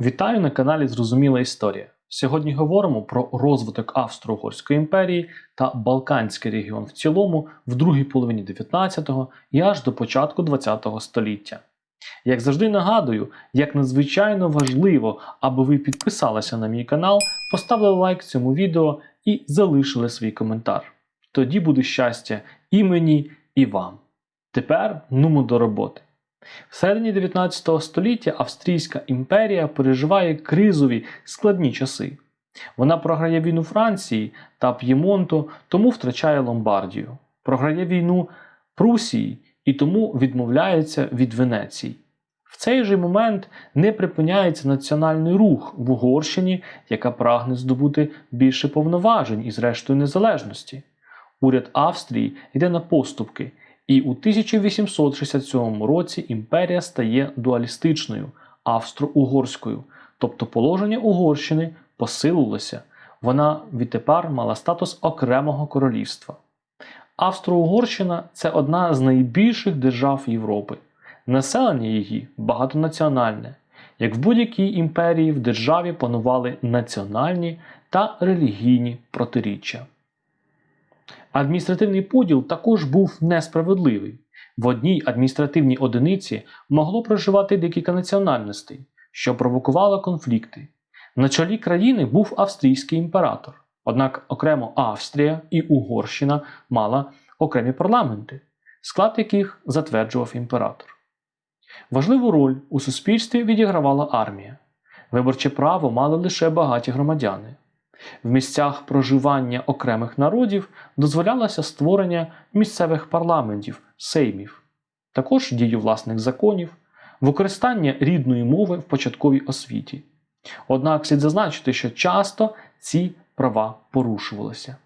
Вітаю на каналі Зрозуміла Історія. Сьогодні говоримо про розвиток Австро-Угорської імперії та Балканський регіон в цілому в другій половині 19-го і аж до початку 20-го століття. Як завжди нагадую, як надзвичайно важливо, аби ви підписалися на мій канал, поставили лайк цьому відео і залишили свій коментар. Тоді буде щастя і мені, і вам. Тепер нумо до роботи. В середині 19 століття Австрійська імперія переживає кризові складні часи. Вона програє війну Франції та П'ємонту, тому втрачає Ломбардію, програє війну Прусії і тому відмовляється від Венеції. В цей же момент не припиняється національний рух в Угорщині, яка прагне здобути більше повноважень і зрештою незалежності. Уряд Австрії йде на поступки, і у 1867 році імперія стає дуалістичною австро-угорською, тобто положення Угорщини посилилося. Вона відтепер мала статус окремого королівства. Австро-Угорщина це одна з найбільших держав Європи. Населення її багатонаціональне. Як в будь-якій імперії в державі панували національні та релігійні протиріччя. Адміністративний поділ також був несправедливий. В одній адміністративній одиниці могло проживати декілька національностей, що провокувало конфлікти. На чолі країни був австрійський імператор. Однак окремо Австрія і Угорщина мала окремі парламенти, склад яких затверджував імператор. Важливу роль у суспільстві відігравала армія. Виборче право мали лише багаті громадяни. В місцях проживання окремих народів дозволялося створення місцевих парламентів, сеймів, також дію власних законів, використання рідної мови в початковій освіті. Однак слід зазначити, що часто ці права порушувалися.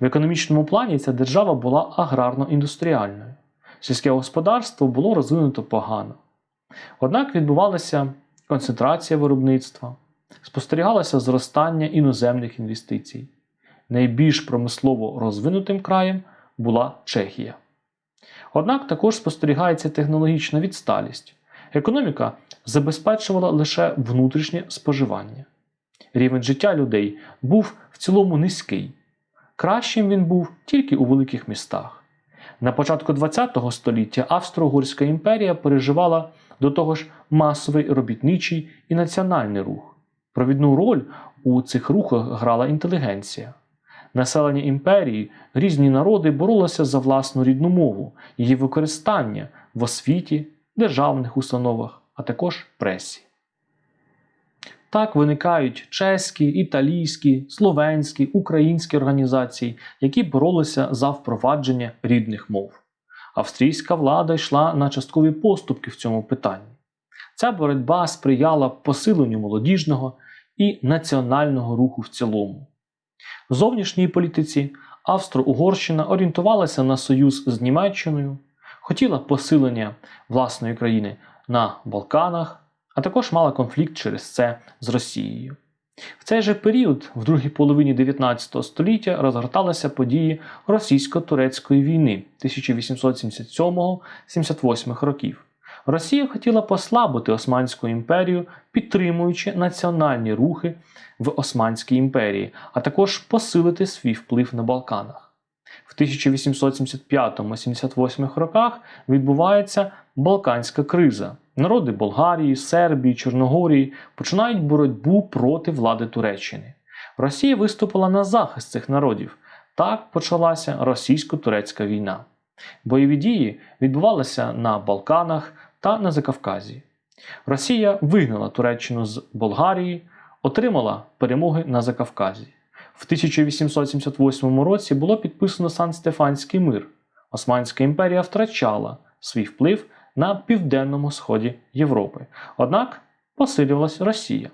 В економічному плані ця держава була аграрно-індустріальною. Сільське господарство було розвинуто погано. Однак відбувалася концентрація виробництва, спостерігалося зростання іноземних інвестицій. Найбільш промислово розвинутим краєм була Чехія. Однак також спостерігається технологічна відсталість. Економіка забезпечувала лише внутрішнє споживання. Рівень життя людей був в цілому низький. Кращим він був тільки у великих містах. На початку ХХ століття Австро-Угорська імперія переживала до того ж масовий робітничий і національний рух. Провідну роль у цих рухах грала інтелігенція. Населення імперії, різні народи боролися за власну рідну мову, її використання в освіті, державних установах, а також пресі. Так виникають чеські, італійські, словенські, українські організації, які боролися за впровадження рідних мов. Австрійська влада йшла на часткові поступки в цьому питанні. Ця боротьба сприяла посиленню молодіжного і національного руху в цілому. В зовнішній політиці Австро-Угорщина орієнтувалася на союз з Німеччиною, хотіла посилення власної країни на Балканах, а також мала конфлікт через це з Росією. В цей же період, в другій половині 19 століття, розгорталися події російсько-турецької війни 1877-78 років. Росія хотіла послабити Османську імперію, підтримуючи національні рухи в Османській імперії, а також посилити свій вплив на Балканах. В 1875-78 роках відбувається Балканська криза. Народи Болгарії, Сербії, Чорногорії починають боротьбу проти влади Туреччини. Росія виступила на захист цих народів. Так почалася російсько-турецька війна. Бойові дії відбувалися на Балканах та на Закавказі. Росія вигнала Туреччину з Болгарії, отримала перемоги на Закавказі. В 1878 році було підписано Сан-Стефанський мир. Османська імперія втрачала свій вплив на південному сході Європи. Однак посилювалася Росія.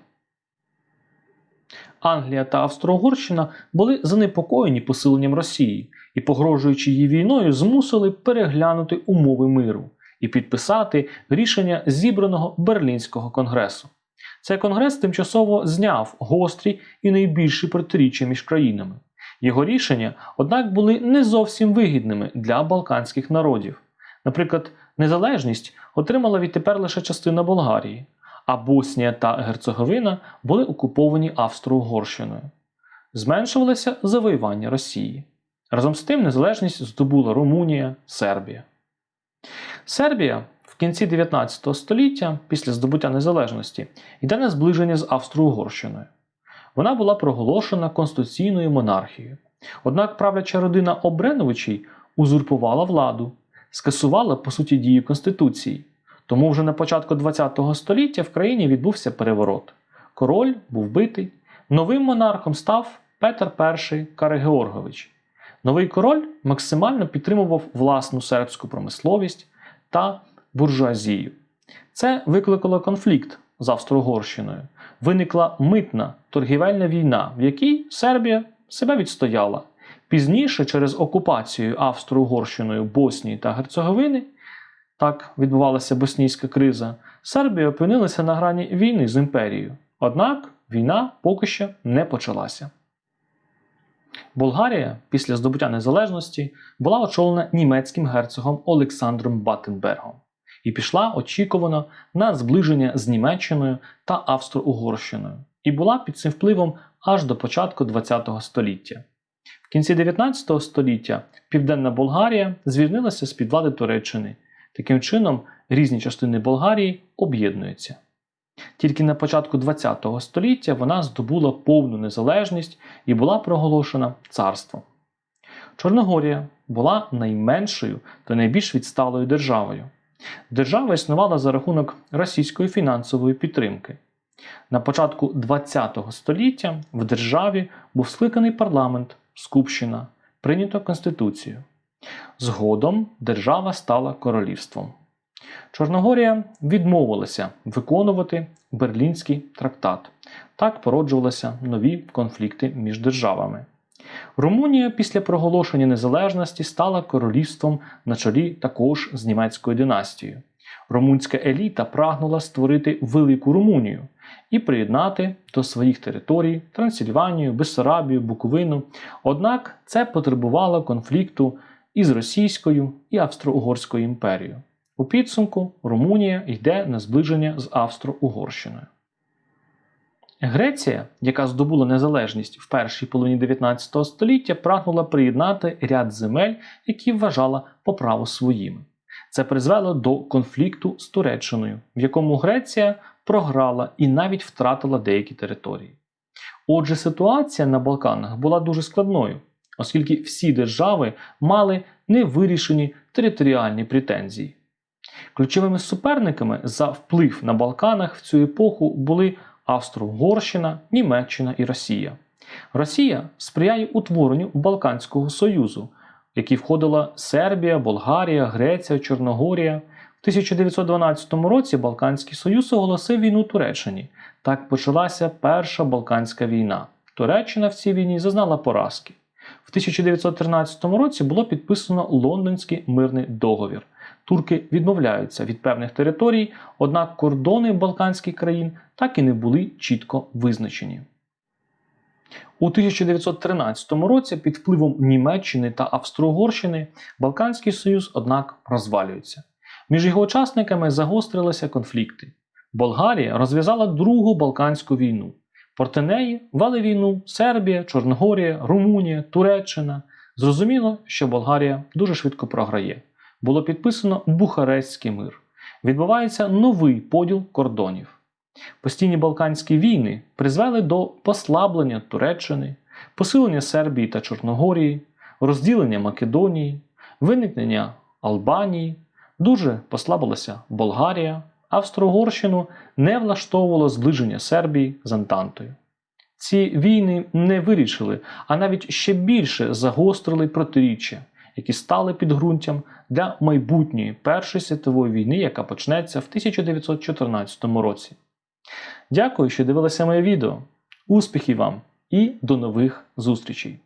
Англія та Австро-Угорщина були занепокоєні посиленням Росії і, погрожуючи її війною, змусили переглянути умови миру і підписати рішення зібраного Берлінського конгресу. Цей конгрес тимчасово зняв гострі і найбільші протиріччя між країнами. Його рішення, однак, були не зовсім вигідними для балканських народів. Наприклад, незалежність отримала відтепер лише частина Болгарії, а Боснія та Герцеговина були окуповані Австро-Угорщиною. Зменшувалося завоювання Росії. Разом з тим незалежність здобула Румунія, Сербія. Сербія в кінці 19 століття, після здобуття незалежності, йде на зближення з Австро-Угорщиною. Вона була проголошена конституційною монархією. Однак правляча родина Обреновичей узурпувала владу, скасувала по суті дії Конституції. Тому вже на початку ХХ століття в країні відбувся переворот. Король був битий. Новим монархом став Петр І Карагеоргович. Новий король максимально підтримував власну сербську промисловість та буржуазію. Це викликало конфлікт з Австро-Угорщиною. Виникла митна торгівельна війна, в якій Сербія себе відстояла. Пізніше, через окупацію Австро-Угорщиною Боснії та Герцеговини, так відбувалася боснійська криза, Сербія опинилася на грані війни з імперією. Однак війна поки що не почалася. Болгарія після здобуття незалежності була очолена німецьким герцогом Олександром Баттенбергом і пішла очікувано на зближення з Німеччиною та Австро-Угорщиною, і була під цим впливом аж до початку ХХ століття. В кінці 19 століття Південна Болгарія звільнилася з під влади Туреччини. Таким чином, різні частини Болгарії об'єднуються. Тільки на початку ХХ століття вона здобула повну незалежність і була проголошена царством. Чорногорія була найменшою та найбільш відсталою державою. Держава існувала за рахунок російської фінансової підтримки. На початку ХХ століття в державі був скликаний парламент, скупщина, прийнято Конституцію. Згодом держава стала королівством. Чорногорія відмовилася виконувати Берлінський трактат. Так породжувалися нові конфлікти між державами. Румунія після проголошення незалежності стала королівством на чолі також з німецькою династією. Румунська еліта прагнула створити велику Румунію і приєднати до своїх територій Трансильванію, Бессарабію, Буковину. Однак це потребувало конфлікту із Російською і Австро-Угорською імперією. У підсумку Румунія йде на зближення з Австро-Угорщиною. Греція, яка здобула незалежність в першій половині 19 століття, прагнула приєднати ряд земель, які вважала по праву своїми. Це призвело до конфлікту з Туреччиною, в якому Греція програла і навіть втратила деякі території. Отже, ситуація на Балканах була дуже складною, оскільки всі держави мали невирішені територіальні претензії. Ключовими суперниками за вплив на Балканах в цю епоху були Австро-Угорщина, Німеччина і Росія. Росія сприяє утворенню Балканського Союзу, в який входила Сербія, Болгарія, Греція, Чорногорія. В 1912 році Балканський Союз оголосив війну Туреччині. Так почалася Перша Балканська війна. Туреччина в цій війні зазнала поразки. В 1913 році було підписано Лондонський мирний договір. Турки відмовляються від певних територій, однак кордони Балканських країн так і не були чітко визначені. У 1913 році під впливом Німеччини та Австро-Угорщини Балканський Союз, однак, розвалюється. Між його учасниками загострилися конфлікти. Болгарія розв'язала Другу Балканську війну. Проти неї вели війну Сербія, Чорногорія, Румунія, Туреччина. Зрозуміло, що Болгарія дуже швидко програє. Було підписано Бухарестський мир. Відбувається новий поділ кордонів. Постійні Балканські війни призвели до послаблення Туреччини, посилення Сербії та Чорногорії, розділення Македонії, виникнення Албанії, дуже послабилася Болгарія, Австро-Угорщину не влаштовувало зближення Сербії з Антантою. Ці війни не вирішили, а навіть ще більше загострили протиріччя, які стали підґрунтям для майбутньої Першої світової війни, яка почнеться в 1914 році. Дякую, що дивилися моє відео. Успіхів вам і до нових зустрічей!